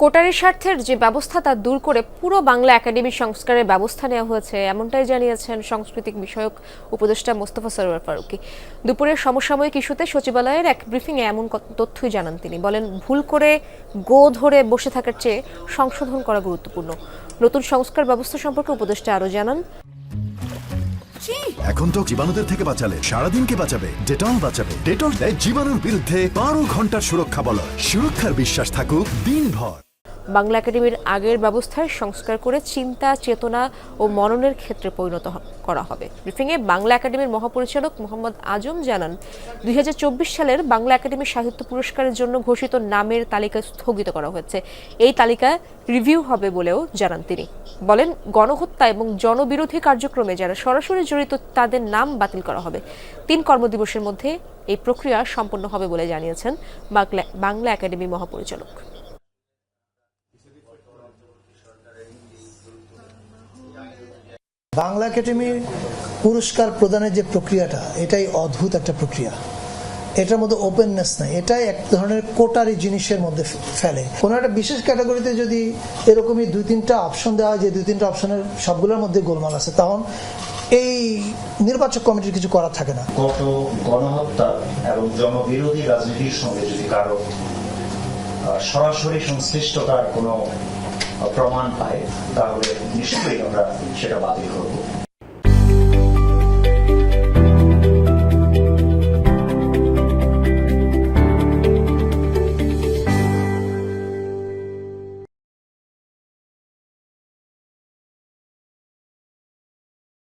কোটারির স্বার্থের যে ব্যবস্থা তা দূর করে পুরো বাংলা একাডেমি সংস্কারের ব্যবস্থা নেওয়া হয়েছে, এমনটাই জানিয়েছেন সাংস্কৃতিক বিষয়ক উপদেষ্টা মোস্তফা সরোয়ার ফারুকি। দুপুরের সমসাময়িক ইস্যুতে সচিবালয়ের এক ব্রিফিংয়ে এমন তথ্যই জানান তিনি। বলেন, ভুল করে গো ধরে বসে থাকার চেয়ে সংশোধন করা গুরুত্বপূর্ণ। নতুন সংস্কার ব্যবস্থা সম্পর্কে উপদেষ্টা আরও জানান এখন তো জীবাণুদের থেকে বাঁচালে সারাদিনকে বাঁচাবে? ডেটল বাঁচাবে। ডেটল দেয় জীবাণুর বিরুদ্ধে বারো ঘণ্টার সুরক্ষা বল সুরক্ষার বিশ্বাস থাকুক দিনভর। বাংলা একাডেমির আগের ব্যবস্থায় সংস্কার করে চিন্তা, চেতনা ও মননের ক্ষেত্রে পরিণত করা হবে। ব্রিফিংয়ে বাংলা একাডেমির মহাপরিচালক মোহাম্মদ আজম জানান, দুই হাজার চব্বিশ সালের বাংলা একাডেমি সাহিত্য পুরস্কারের জন্য ঘোষিত নামের তালিকা স্থগিত করা হয়েছে। এই তালিকা রিভিউ হবে বলেও জানান তিনি। বলেন, গণহত্যা এবং জনবিরোধী কার্যক্রমে যারা সরাসরি জড়িত, তাদের নাম বাতিল করা হবে। তিন কর্মদিবসের মধ্যে এই প্রক্রিয়া সম্পন্ন হবে বলে জানিয়েছেন বাংলা বাংলা একাডেমি মহাপরিচালক। বাংলা একাডেমির পুরস্কার প্রদানের যে প্রক্রিয়াটা, এটাই অদ্ভুত একটা প্রক্রিয়া। এটার মধ্যে ওপেননেস নাই। এটাই এক ধরনের কোটারি জিনিসের মধ্যে ফেলে। কোনো একটা বিশেষ ক্যাটাগরিতে যদি এরকমই দুই তিনটা অপশন দেওয়া হয়, যে দুই তিনটা অপশনের সবগুলোর মধ্যে গোলমাল আছে, তখন এই নির্বাচক কমিটির কিছু করার থাকে না। গত গণহত্যা এবং জনবিরোধী রাজনীতির সঙ্গে যদি কারও সরাসরি সংশ্লিষ্টতার কোনো প্রমাণ পাই তাহলে নিশ্চয়ই আমরা সেটা বাতিল করব।